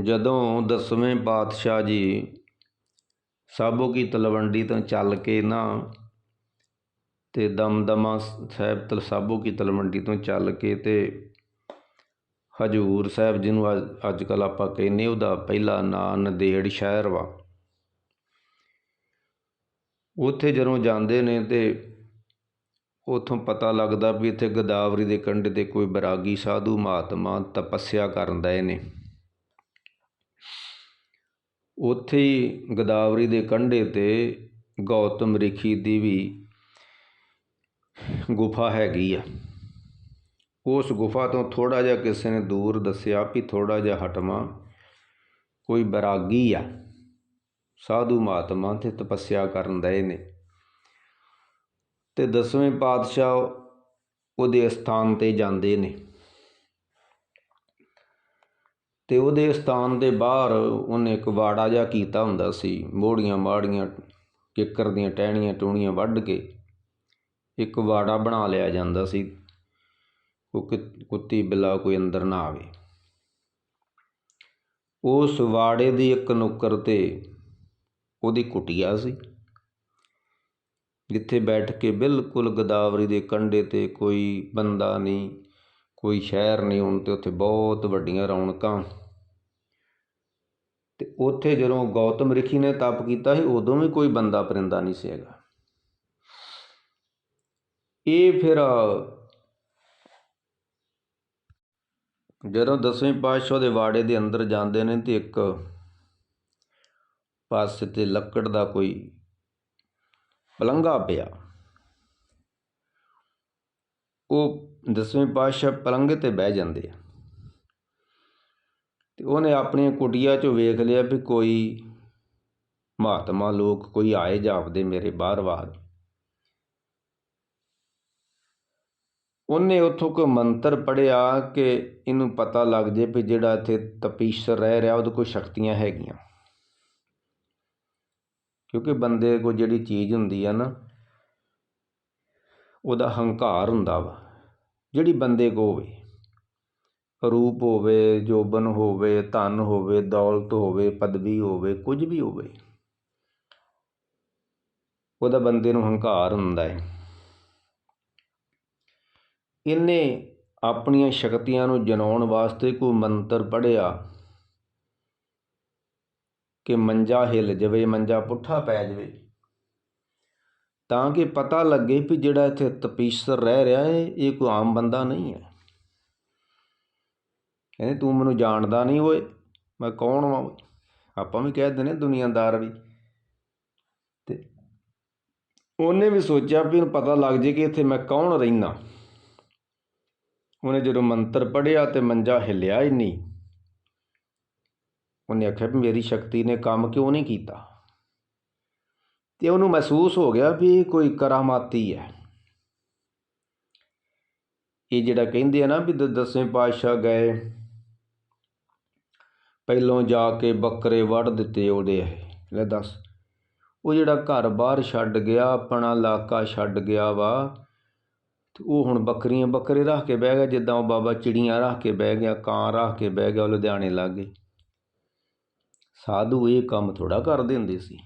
ਜਦੋਂ ਦਸਵੇਂ ਪਾਤਸ਼ਾਹ ਜੀ ਸਾਬੋ ਕੀ ਤਲਵੰਡੀ ਤੋਂ ਚੱਲ ਕੇ ਨਾ ਤੇ ਦਮਦਮਾ ਸਾਹਿਬ ਤਲ ਸਾਬੋ ਕੀ ਤਲਵੰਡੀ ਤੋਂ ਚੱਲ ਕੇ ਤੇ ਹਜੂਰ ਸਾਹਿਬ ਜਿਹਨੂੰ ਅੱਜ ਕੱਲ ਆਪਾਂ ਕਹਿੰਦੇ ਉਹਦਾ ਪਹਿਲਾ ਨਾਂ ਨੰਦੇੜ ਸ਼ਹਿਰ ਵਾ। ਉੱਥੇ ਜਦੋਂ ਜਾਂਦੇ ਨੇ ਤੇ ਉਥੋਂ ਪਤਾ ਲੱਗਦਾ ਵੀ ਇੱਥੇ ਗੋਦਾਵਰੀ ਦੇ ਕੰਢੇ ਤੇ ਕੋਈ ਬਰਾਗੀ ਸਾਧੂ ਮਹਾਤਮਾ ਤਪੱਸਿਆ ਕਰਨ ਦਏ ਨੇ। ਉੱਥੇ ਹੀ ਗੋਦਾਵਰੀ ਦੇ ਕੰਢੇ ਤੇ ਗੌਤਮ ਰਿਖੀ ਦੀ ਵੀ ਗੁਫਾ ਹੈਗੀ ਆ। ਉਸ ਗੁਫਾ ਤੋਂ ਥੋੜ੍ਹਾ ਜਿਹਾ ਕਿਸੇ ਨੇ ਦੂਰ ਦੱਸਿਆ ਵੀ ਥੋੜ੍ਹਾ ਜਿਹਾ ਹਟਵਾਂ, ਕੋਈ ਬੈਰਾਗੀ ਆ। ਸਾਧੂ ਮਹਾਤਮਾ ਤੇ ਤਪੱਸਿਆ ਕਰਨ ਦਏ ਨੇ। ਤੇ ਦਸਵੇਂ ਪਾਤਸ਼ਾਹ ਉਹਦੇ ਸਥਾਨ ਤੇ ਜਾਂਦੇ ਨੇ। ਅਤੇ ਉਹਦੇ ਸਥਾਨ ਦੇ ਬਾਹਰ ਉਹਨੇ ਇੱਕ ਵਾੜਾ ਜਿਹਾ ਕੀਤਾ ਹੁੰਦਾ ਸੀ ਮੋਹੜੀਆਂ ਮਾੜੀਆਂ ਕਿੱਕਰ ਦੀਆਂ ਟਹਿਣੀਆਂ ਟੂਣੀਆਂ ਵੱਢ ਕੇ ਇੱਕ ਵਾੜਾ ਬਣਾ ਲਿਆ ਜਾਂਦਾ ਸੀ, ਉਹ ਕਿ, ਕੁੱਤੀ ਬਿੱਲਾ ਕੋਈ ਅੰਦਰ ਨਾ ਆਵੇ। ਉਸ ਵਾੜੇ ਦੀ ਇੱਕ ਨੁੱਕਰ ਤੇ ਉਹਦੀ ਕੁਟੀਆ ਸੀ, ਜਿੱਥੇ ਬੈਠ ਕੇ ਬਿਲਕੁਲ ਗੋਦਾਵਰੀ ਦੇ ਕੰਢੇ ਤੇ ਕੋਈ ਬੰਦਾ ਨਹੀਂ, ਕੋਈ ਸ਼ਹਿਰ ਨਹੀਂ, ਹੁਣ ਤੇ ਉੱਥੇ ਬਹੁਤ ਵੱਡੀਆਂ ਰੌਣਕਾਂ ਅਤੇ ਉੱਥੇ ਜਦੋਂ ਗੌਤਮ ਰਿਖੀ ਨੇ ਤਪ ਕੀਤਾ ਸੀ, ਉਦੋਂ ਵੀ ਕੋਈ ਬੰਦਾ ਪਰਿੰਦਾ ਨਹੀਂ ਸੀ ਹੈਗਾ। ਇਹ ਫਿਰ ਜਦੋਂ ਦਸਵੇਂ ਪਾਤਸ਼ਾਹ ਦੇ ਵਾੜੇ ਦੇ ਅੰਦਰ ਜਾਂਦੇ ਨੇ ਤੇ ਇੱਕ ਪਾਸੇ ਤੇ ਲੱਕੜ ਦਾ ਕੋਈ ਪਲੰਗਾ ਪਿਆ। ਉਹ ਦਸਵੇਂ ਪਾਤਸ਼ਾਹ ਪਲੰਗੇ ਤੇ ਬਹਿ ਜਾਂਦੇ ਆ। ਅਤੇ ਉਹਨੇ ਆਪਣੀਆਂ ਕੁਟੀਆਂ 'ਚੋਂ ਵੇਖ ਲਿਆ ਵੀ ਕੋਈ ਮਹਾਤਮਾ ਲੋਕ ਕੋਈ ਆਏ ਜਾਪਦੇ ਮੇਰੇ ਬਾਹਰ-ਬਾਹਰ ਉਹਨੇ ਉੱਥੋਂ ਕੋ ਮੰਤਰ ਪੜਿਆ ਕਿ ਇਹਨੂੰ ਪਤਾ ਲੱਗ ਜੇ ਵੀ ਜਿਹੜਾ ਇੱਥੇ ਤਪੀਸ਼ਰ ਰਹਿ ਰਿਹਾ, ਉਹਦੇ ਕੋਲ ਸ਼ਕਤੀਆਂ ਹੈਗੀਆਂ। ਕਿਉਂਕਿ ਬੰਦੇ ਕੋਲ ਜਿਹੜੀ ਚੀਜ਼ ਹੁੰਦੀ ਆ ਨਾ, ਉਹਦਾ ਹੰਕਾਰ ਹੁੰਦਾ ਵਾ, ਜਿਹੜੀ ਬੰਦੇ ਕੋ ਹੋਵੇ। ਰੂਪ ਹੋਵੇ, ਜੋਬਨ ਹੋਵੇ, ਧਨ ਹੋਵੇ, ਦੌਲਤ ਹੋਵੇ, ਪਦਵੀ ਹੋਵੇ, ਕੁਝ ਵੀ ਹੋਵੇ, ਉਹਦਾ ਬੰਦੇ ਨੂੰ ਹੰਕਾਰ ਹੁੰਦਾ ਹੈ। ਇਹਨੇ ਆਪਣੀਆਂ ਸ਼ਕਤੀਆਂ ਨੂੰ ਜਨਾਉਣ ਵਾਸਤੇ ਕੋਈ ਮੰਤਰ ਪੜਿਆ ਕਿ ਮੰਜਾ ਹਿੱਲ ਜਾਵੇ, ਮੰਜਾ ਪੁੱਠਾ ਪੈ ਜਾਵੇ, ਤਾਂ ਕਿ ਪਤਾ ਲੱਗੇ ਵੀ ਜਿਹੜਾ ਇੱਥੇ ਤਪੀਸ਼ਰ ਰਹਿ ਰਿਹਾ ਹੈ, ਇਹ ਕੋਈ ਆਮ ਬੰਦਾ ਨਹੀਂ ਹੈ। ਕਹਿੰਦੇ ਤੂੰ ਮੈਨੂੰ ਜਾਣਦਾ ਨਹੀਂ ਓਏ। ਮੈਂ ਕੌਣ ਹਾਂ ਆਪਾਂ ਵੀ ਕਹਿ ਦਿੰਦੇ ਦੁਨੀਆਦਾਰ ਵੀ। ਅਤੇ ਉਹਨੇ ਵੀ ਸੋਚਿਆ ਵੀ ਇਹਨੂੰ ਪਤਾ ਲੱਗ ਜੇ ਕਿ ਇੱਥੇ ਮੈਂ ਕੌਣ ਰਹਿੰਦਾ। ਉਹਨੇ ਜਦੋਂ ਮੰਤਰ ਪੜ੍ਹਿਆ ਤੇ ਮੰਜਾ ਹਿੱਲਿਆ ਹੀ ਨਹੀਂ। ਉਹਨੇ ਆਖਿਆ ਵੀ ਮੇਰੀ ਸ਼ਕਤੀ ਨੇ ਕੰਮ ਕਿਉਂ ਨਹੀਂ ਕੀਤਾ। ਤੇ ਉਹਨੂੰ ਮਹਿਸੂਸ ਹੋ ਗਿਆ ਵੀ ਕੋਈ ਕਰਾਮਾਤੀ ਹੈ। ਇਹ ਜਿਹੜਾ ਕਹਿੰਦੇ ਆ ਨਾ ਵੀ ਦਸਵੇਂ ਪਾਤਸ਼ਾਹ ਗਏ। ਪਹਿਲੋਂ ਜਾ ਕੇ ਬੱਕਰੇ ਵੱਢ ਦਿੱਤੇ ਉਹਦੇ ਇਹ। ਲੈ ਦੱਸ, ਉਹ ਜਿਹੜਾ ਘਰ ਬਾਹਰ ਛੱਡ ਗਿਆ, ਆਪਣਾ ਇਲਾਕਾ ਛੱਡ ਗਿਆ ਵਾ ਅਤੇ ਉਹ ਹੁਣ ਬੱਕਰੀਆਂ ਬੱਕਰੇ ਰੱਖ ਕੇ ਬਹਿ ਗਿਆ, ਜਿੱਦਾਂ ਉਹ ਬਾਬਾ ਚਿੜੀਆਂ ਰੱਖ ਕੇ ਬਹਿ ਗਿਆ, ਕਾਂ ਰੱਖ ਕੇ ਬਹਿ ਗਿਆ, ਉਹ ਲੁਧਿਆਣੇ ਲੱਗ ਗਏ। ਸਾਧੂ ਇਹ ਕੰਮ ਥੋੜ੍ਹਾ ਕਰਦੇ ਹੁੰਦੇ ਸੀ।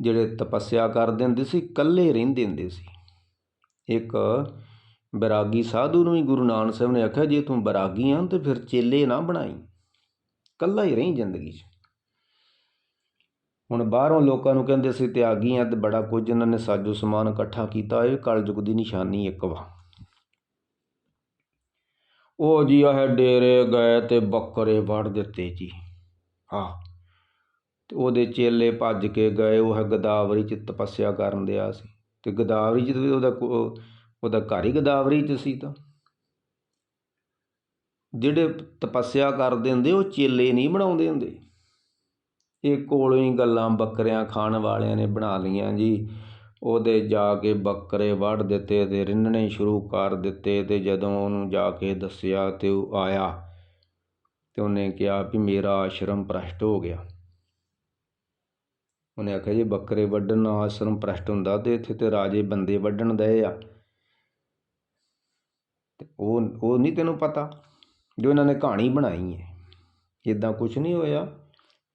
ਜਿਹੜੇ ਤਪੱਸਿਆ ਕਰਦੇ ਹੁੰਦੇ ਸੀ, ਇਕੱਲੇ ਰਹਿੰਦੇ ਹੁੰਦੇ ਸੀ। ਇੱਕ ਬੈਰਾਗੀ ਸਾਧੂ ਨੂੰ ਹੀ ਗੁਰੂ ਨਾਨਕ ਸਾਹਿਬ ਨੇ ਆਖਿਆ, ਜੇ ਤੂੰ ਬੈਰਾਗੀ ਆਂ, ਤਾਂ ਫਿਰ ਚੇਲੇ ਨਾ ਬਣਾਈ। ਇਕੱਲਾ ਹੀ ਰਹੀਂ ਜ਼ਿੰਦਗੀ 'ਚ। ਹੁਣ ਬਾਹਰੋਂ ਲੋਕਾਂ ਨੂੰ ਕਹਿੰਦੇ ਸੀ, ਤਿਆਗੀ ਆ ਤੇ ਬੜਾ ਕੁਝ ਇਹਨਾਂ ਨੇ ਸਾਜੋ ਸਮਾਨ ਇਕੱਠਾ ਕੀਤਾ, ਇਹ ਕਲਯੁਗ ਦੀ ਨਿਸ਼ਾਨੀ ਇੱਕ ਵਾ। ਉਹ ਜੀ ਆਹ ਡੇਰੇ ਗਏ ਤੇ ਬੱਕਰੇ ਵੜ ਦਿੱਤੇ ਜੀ। ਹਾਂ, ਤੇ ਉਹਦੇ ਚੇਲੇ ਭੱਜ ਕੇ ਗਏ, ਉਹ ਗਦਾਵਰੀ ਚ ਤਪੱਸਿਆ ਕਰਨ ਦਿਆ ਸੀ। ਤੇ ਗਦਾਵਰੀ ਚ ਉਹਦਾ ਉਹਦਾ ਘਰ ਹੀ ਗਦਾਵਰੀ ਚ ਸੀ ਤਾਂ। ਜਿਹੜੇ ਤਪੱਸਿਆ ਕਰਦੇ ਹੁੰਦੇ ਉਹ ਚੇਲੇ ਨਹੀਂ ਬਣਾਉਂਦੇ ਹੁੰਦੇ। ਇਹ ਕੋਲੋਂ ਹੀ ਗੱਲਾਂ ਬੱਕਰਿਆਂ ਖਾਣ ਵਾਲਿਆਂ ਨੇ ਬਣਾ ਲਈਆਂ ਜੀ। ਉਹਦੇ ਜਾ ਕੇ ਬੱਕਰੇ ਵੱਢ ਦਿੱਤੇ ਤੇ ਰਿੰਨਣੇ ਸ਼ੁਰੂ ਕਰ ਦਿੱਤੇ ਤੇ ਜਦੋਂ ਉਹਨੂੰ ਜਾ ਕੇ ਦੱਸਿਆ ਤੇ ਉਹ ਆਇਆ ਤੇ ਉਹਨੇ ਕਿਹਾ ਵੀ ਮੇਰਾ ਆਸ਼ਰਮ ਭ੍ਰਸ਼ਟ ਹੋ ਗਿਆ। ਉਹਨੇ ਆਖਿਆ ਜੀ ਬੱਕਰੇ ਵੱਢਣ ਨਾਲ ਆਸ਼ਰਮ ਭ੍ਰਸ਼ਟ ਹੁੰਦਾ ਤੇ ਇੱਥੇ ਤੇ ਰਾਜੇ ਬੰਦੇ ਵੱਢਣ ਦਏ ਆ। ਤੇ ਉਹ ਉਹ ਨਹੀਂ ਤੈਨੂੰ ਪਤਾ? ਜੋ ਇਹਨਾਂ ਨੇ ਕਹਾਣੀ ਬਣਾਈ ਹੈ। ਇੱਦਾਂ ਕੁਛ ਨਹੀਂ ਹੋਇਆ,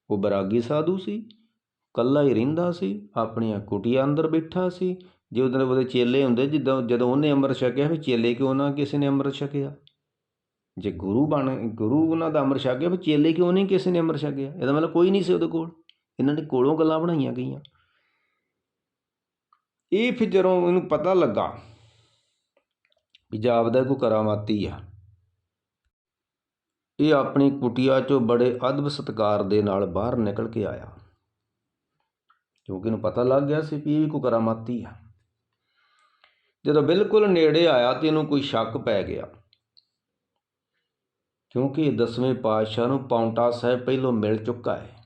ਉਹ ਬੈਰਾਗੀ ਸਾਧੂ ਸੀ ਇਕੱਲਾ ਹੀ ਰਹਿੰਦਾ ਸੀ, ਆਪਣੀਆਂ ਕੁਟੀਆਂ ਅੰਦਰ ਬੈਠਾ ਸੀ। ਜੇ ਉਹਦੇ ਉਹਦੇ ਚੇਲੇ ਹੁੰਦੇ, ਜਿੱਦਾਂ ਜਦੋਂ ਉਹਨੇ ਅੰਮ੍ਰਿਤ ਛਕਿਆ, ਵੀ ਚੇਲੇ ਕਿਉਂ ਨਾ ਕਿਸੇ ਨੇ ਅੰਮ੍ਰਿਤ ਛਕਿਆ? ਜੇ ਗੁਰੂ ਬਣ, ਗੁਰੂ ਉਹਨਾਂ ਦਾ ਅੰਮ੍ਰਿਤ ਛਕਿਆ, ਵੀ ਚੇਲੇ ਕਿਉਂ ਨਹੀਂ ਕਿਸੇ ਨੇ ਅੰਮ੍ਰਿਤ ਛਕਿਆ? ਇਹਦਾ ਮਤਲਬ ਕੋਈ ਨਹੀਂ ਸੀ ਉਹਦੇ ਕੋਲ। ਇਹਨਾਂ ਨੇ ਕੋਲੋਂ ਗੱਲਾਂ ਬਣਾਈਆਂ ਗਈਆਂ। ਇਹ ਫਿਰ ਜਦੋਂ ਇਹਨੂੰ ਪਤਾ ਲੱਗਾ ਵੀ ਜਾਪਦਾ ਕੋਈ ਕਰਾਮਾਤੀ ਆ ਇਹ ਆਪਣੀ ਕੁਟੀਆ ਚੋਂ ਬੜੇ ਅਦਬ ਸਤਕਾਰ ਦੇ ਨਾਲ ਬਾਹਰ ਨਿਕਲ ਕੇ ਆਇਆ। ਕਿਉਂਕਿ ਇਹਨੂੰ ਪਤਾ ਲੱਗ ਗਿਆ ਸੀ ਵੀ ਇਹ ਵੀ ਕੋਈ ਕਰਾਮਾਤੀ ਆ। ਜਦੋਂ ਬਿਲਕੁਲ ਨੇੜੇ ਆਇਆ ਤੇ ਇਹਨੂੰ ਕੋਈ ਸ਼ੱਕ ਪੈ ਗਿਆ। ਕਿਉਂਕਿ ਇਹ ਦਸਵੇਂ ਪਾਤਸ਼ਾਹ ਨੂੰ ਪੌਂਟਾ ਸਾਹਿਬ ਪਹਿਲੋਂ ਮਿਲ ਚੁੱਕਾ ਹੈ।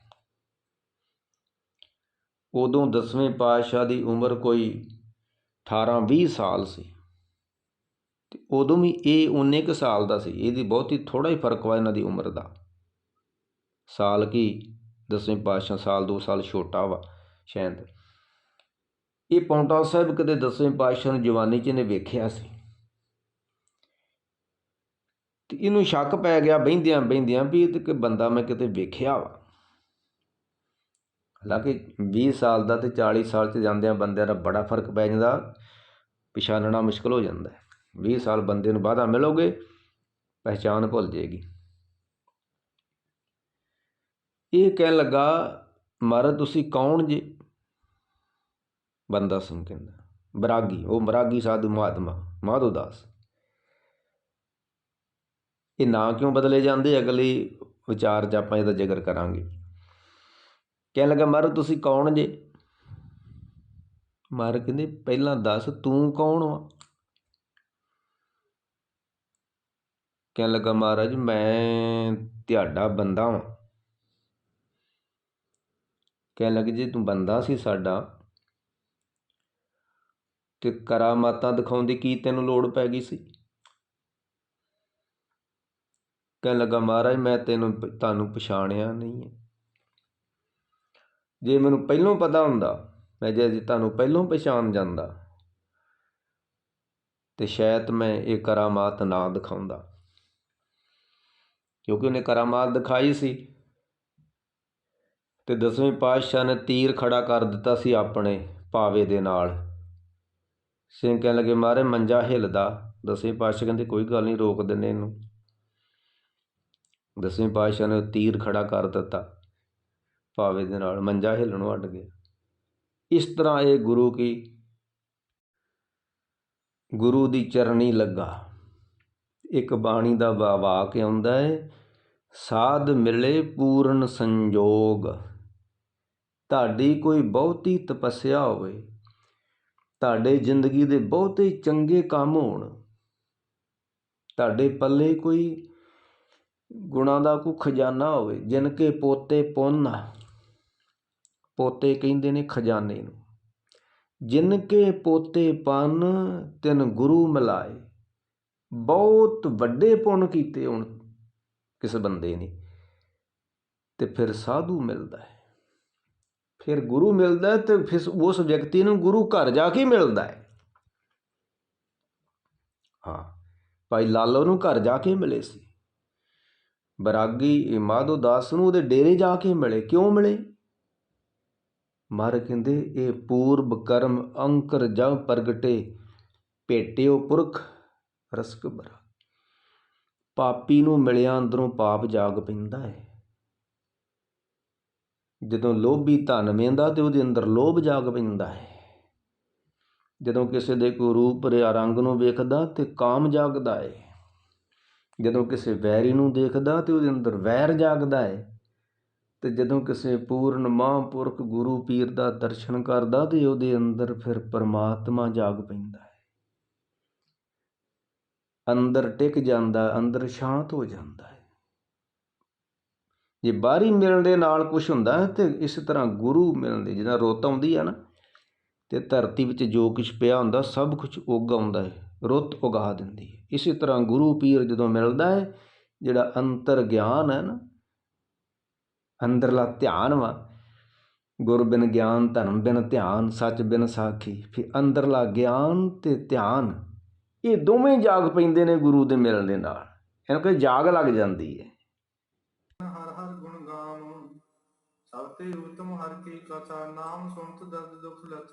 ਉਦੋਂ ਦਸਵੇਂ ਪਾਤਸ਼ਾਹ ਦੀ ਉਮਰ ਕੋਈ 18 20 ਸਾਲ ਸੀ। ਅਤੇ ਉਦੋਂ ਵੀ ਇਹ ਉਨੇ ਕੁ ਸਾਲ ਦਾ ਸੀ, ਇਹਦੀ ਬਹੁਤੀ ਥੋੜ੍ਹਾ ਹੀ ਫ਼ਰਕ ਵਾ ਇਹਨਾਂ ਦੀ ਉਮਰ ਦਾ। ਸਾਲ ਕੀ? ਦਸਵੇਂ ਪਾਤਸ਼ਾਹ ਸਾਲ ਦੋ ਸਾਲ ਛੋਟਾ ਵਾ, ਸ਼ਾਇਦ। ਇਹ ਪੌਂਟਾ ਸਾਹਿਬ ਕਦੇ ਦਸਵੇਂ ਪਾਤਸ਼ਾਹ ਨੂੰ ਜਵਾਨੀ 'ਚ ਇਹਨੇ ਵੇਖਿਆ ਸੀ। ਤੇ ਇਹਨੂੰ ਸ਼ੱਕ ਪੈ ਗਿਆ ਬਹਿੰਦਿਆਂ ਬਹਿੰਦਿਆਂ ਵੀ ਇਹ ਤੇ ਕਿ ਬੰਦਾ ਮੈਂ ਕਿਤੇ ਵੇਖਿਆ ਵਾ। ਹਾਲਾਂਕਿ 20 ਸਾਲ ਦਾ ਤੇ 40 ਸਾਲ 'ਚ ਜਾਂਦਿਆਂ ਬੰਦਿਆਂ ਦਾ ਬੜਾ ਫ਼ਰਕ ਪੈ ਜਾਂਦਾ, ਪਛਾਣਨਾ ਮੁਸ਼ਕਲ ਹੋ ਜਾਂਦਾ। 20 ਸਾਲ ਬੰਦੇ ਨੂੰ ਵਾਧਾ ਮਿਲੋਗੇ ਪਹਿਚਾਨ ਭੁੱਲ ਜਾਏਗੀ। ਇਹ ਕਹਿਣ ਲੱਗਾ, ਮਹਾਰਾਜ, ਤੁਸੀਂ ਕੌਣ ਜੇ? ਬੰਦਾ ਸਿੰਘ ਕਹਿੰਦਾ, ਬਰਾਗੀ, ਉਹ ਬਰਾਗੀ ਸਾਧੂ ਮਹਾਤਮਾ, ਮਾਧੋ ਦਾਸ। ਇਹ ਨਾਂ ਕਿਉਂ ਬਦਲੇ ਜਾਂਦੇ? ਅਗਲੇ ਵਿਚਾਰ 'ਚ ਆਪਾਂ ਇਹਦਾ ਜ਼ਿਕਰ ਕਰਾਂਗੇ। ਕਹਿਣ ਲੱਗਾ, ਮਹਾਰਾਜ, ਤੁਸੀਂ ਕੌਣ ਜੇ? ਮਹਾਰਾਜ ਕਹਿੰਦੇ, ਪਹਿਲਾਂ ਦੱਸ, ਤੂੰ ਕੌਣ ਵਾ? ਕਹਿਣ ਲੱਗਾ ਮਹਾਰਾਜ? ਮੈਂ ਤੁਹਾਡਾ ਬੰਦਾ ਹਾਂ ਕਹਿਣ ਲੱਗੇ ਜੇ ਤੂੰ ਬੰਦਾ ਸੀ ਸਾਡਾ, ਤੇ ਕਰਾਮਾਤਾਂ ਦਿਖਾਉਣ ਦੀ ਕੀ ਤੈਨੂੰ ਲੋੜ ਪੈ ਗਈ ਸੀ? ਕਹਿਣ ਲੱਗਾ ਮਹਾਰਾਜ? ਮੈਂ ਤੈਨੂੰ ਤੁਹਾਨੂੰ ਪਛਾਣਿਆ ਨਹੀਂ ਹੈ ਜੇ ਮੈਨੂੰ ਪਹਿਲਾਂ ਪਤਾ ਹੁੰਦਾ, ਮੈਂ ਜੇ ਤੁਹਾਨੂੰ ਪਹਿਲਾਂ ਪਛਾਣ ਜਾਂਦਾ, ਤੇ ਸ਼ਾਇਦ ਮੈਂ ਇਹ ਕਰਾਮਾਤ ਨਾ ਦਿਖਾਉਂਦਾ। ਕਿਉਂਕਿ ਉਹਨੇ ਕਰਾਮਾਤ ਦਿਖਾਈ ਸੀ ਤੇ ਦਸਵੇਂ ਪਾਤਸ਼ਾਹ ਨੇ ਤੀਰ ਖੜਾ ਕਰ ਦਿੱਤਾ ਸੀ ਆਪਣੇ ਪਾਵੇ ਦੇ ਨਾਲ। ਸਿੰਘ ਕਹਿਣ ਲੱਗੇ ਮਾਰੇ ਮੰਜਾ ਹਿੱਲਦਾ। ਦਸਵੇਂ ਪਾਤਸ਼ਾਹ ਕਹਿੰਦੇ, ਕੋਈ ਗੱਲ ਨਹੀਂ, ਰੋਕ ਦਿੰਦੇ ਇਹਨੂੰ। ਦਸਵੇਂ ਪਾਤਸ਼ਾਹ ਨੇ ਤੀਰ ਖੜਾ ਕਰ ਦਿੱਤਾ ਪਾਵੇ ਦੇ ਨਾਲ, ਮੰਜਾ ਹਿੱਲਣੋਂ ਹਟ ਗਿਆ। ਇਸ ਤਰ੍ਹਾਂ ਇਹ ਗੁਰੂ ਕੀ, ਗੁਰੂ ਦੀ ਚਰਨੀ ਲੱਗਾ। ਇੱਕ ਬਾਣੀ ਦਾ ਵਾਕ ਆਉਂਦਾ ਹੈ ਸਾਧ ਮਿਲੇ ਪੂਰਨ ਸੰਜੋਗ। ਤੁਹਾਡੀ ਕੋਈ ਬਹੁਤੀ ਤਪੱਸਿਆ ਹੋਵੇ, ਤੁਹਾਡੇ ਜ਼ਿੰਦਗੀ ਦੇ ਬਹੁਤੇ ਚੰਗੇ ਕੰਮ ਹੋਣ, ਤੁਹਾਡੇ ਪੱਲੇ ਕੋਈ ਗੁਣਾ ਦਾ ਕੋਈ ਖਜ਼ਾਨਾ ਹੋਵੇ, ਜਿਨ ਕੇ ਪੋਤੇ ਪੁੰਨ ਪੋਤੇ ਕਹਿੰਦੇ ਨੇ ਖਜ਼ਾਨੇ ਨੂੰ, ਜਿਨ ਕੇ ਪੋਤੇ ਪਨ ਤਿਨ ਗੁਰੂ ਮਿਲਾਏ। ਬਹੁਤ ਵੱਡੇ ਪੁੰਨ ਕੀਤੇ ਹੁਣ, ਕਿਸ ਬੰਦੇ ਨੇ, ਤੇ ਫਿਰ ਸਾਧੂ ਮਿਲਦਾ ਹੈ। ਫਿਰ ਗੁਰੂ ਮਿਲਦਾ ਤੇ ਫਿਰ ਉਸ ਵਿਅਕਤੀ ਨੂੰ ਗੁਰੂ ਘਰ ਜਾ ਕੇ ਮਿਲਦਾ ਹੈ। ਹਾਂ, ਭਾਈ ਲਾਲੋ ਨੂੰ ਘਰ ਜਾ ਕੇ ਮਿਲੇ ਸੀ। ਬਰਾਗੀ ਮਾਧੋ ਦਾਸ ਨੂੰ ਉਹਦੇ ਡੇਰੇ ਜਾ ਕੇ ਮਿਲੇ। ਕਿਉਂ ਮਿਲੇ? ਮਾਰ ਕਹਿੰਦੇ, ਇਹ ਪੂਰਬ ਕਰਮ ਅੰਕਰ ਜਬ ਪ੍ਰਗਟੇ ਭੇਟਿਓ ਪੁਰਖ ਰਸਕ ਬਰਾ। ਪਾਪੀ ਨੂੰ ਮਿਲਿਆ ਅੰਦਰੋਂ ਪਾਪ ਜਾਗ ਪੈਂਦਾ ਹੈ। ਜਦੋਂ ਲੋਭੀ ਧਨ ਵੇਂਦਾ ਤੇ ਉਹਦੇ ਅੰਦਰ ਲੋਭ ਜਾਗ ਪੈਂਦਾ ਹੈ। ਜਦੋਂ ਕਿਸੇ ਦੇ ਕੋਈ ਰੂਪ ਰਿਆ ਰੰਗ ਨੂੰ ਵੇਖਦਾ ਤੇ ਕਾਮ ਜਾਗਦਾ ਹੈ। ਜਦੋਂ ਕਿਸੇ ਵੈਰੀ ਨੂੰ ਦੇਖਦਾ ਤੇ ਉਹਦੇ ਅੰਦਰ ਵੈਰ ਜਾਗਦਾ ਹੈ। ਤੇ ਜਦੋਂ ਕਿਸੇ ਪੂਰਨ ਮਹਾਂਪੁਰਖ ਗੁਰੂ ਪੀਰ ਦਾ ਦਰਸ਼ਨ ਕਰਦਾ ਤੇ ਉਹਦੇ ਅੰਦਰ ਫਿਰ ਪਰਮਾਤਮਾ ਜਾਗ ਪੈਂਦਾ ਹੈ। ਅੰਦਰ ਟਿਕ ਜਾਂਦਾ, ਅੰਦਰ ਸ਼ਾਂਤ ਹੋ ਜਾਂਦਾ ਹੈ। ਜੇ ਬਾਹਰੀ ਮਿਲਣ ਦੇ ਨਾਲ ਕੁਝ ਹੁੰਦਾ ਹੈ ਤੇ ਇਸ ਤਰ੍ਹਾਂ ਗੁਰੂ ਮਿਲਣ ਦੇ ਜਿਹਦਾ ਰੁੱਤ ਆਉਂਦੀ ਆ ਨਾ, ਤੇ ਧਰਤੀ ਵਿੱਚ ਜੋ ਕੁਝ ਪਿਆ ਹੁੰਦਾ, ਸਭ ਕੁਝ ਉੱਗ ਆਉਂਦਾ ਹੈ, ਰੁੱਤ ਉਗਾ ਦਿੰਦੀ ਹੈ। ਇਸੇ ਤਰ੍ਹਾਂ ਗੁਰੂ ਪੀਰ ਜਦੋਂ ਮਿਲਦਾ ਹੈ, ਜਿਹੜਾ ਅੰਤਰ ਗਿਆਨ ਹੈ ਨਾ, ਅੰਦਰਲਾ ਧਿਆਨ ਵਾ, ਗੁਰ ਬਿਨ ਗਿਆਨ, ਧਰਮ ਬਿਨ ਧਿਆਨ, ਸੱਚ ਬਿਨ ਸਾਖੀ, ਫਿਰ ਅੰਦਰਲਾ ਗਿਆਨ ਤੇ ਧਿਆਨ ਇਹ ਦੋਵੇਂ ਜਾਗ ਪੈਂਦੇ ਨੇ ਗੁਰੂ ਦੇ ਮਿਲਣ ਦੇ ਨਾਲ। ਇਹਨੂੰ ਕਿ ਜਾਗ ਲੱਗ ਜਾਂਦੀ ਹੈ। ਹਰ ਹਰ ਗੁਣ ਗਾਵ, ਸਭ ਤੇ ਉਤਮ ਹਰ ਕੀ ਕਥਾ, ਨਾਮ ਸੁਣਤ ਦਰਦ ਦੁਖ ਲਤਾ।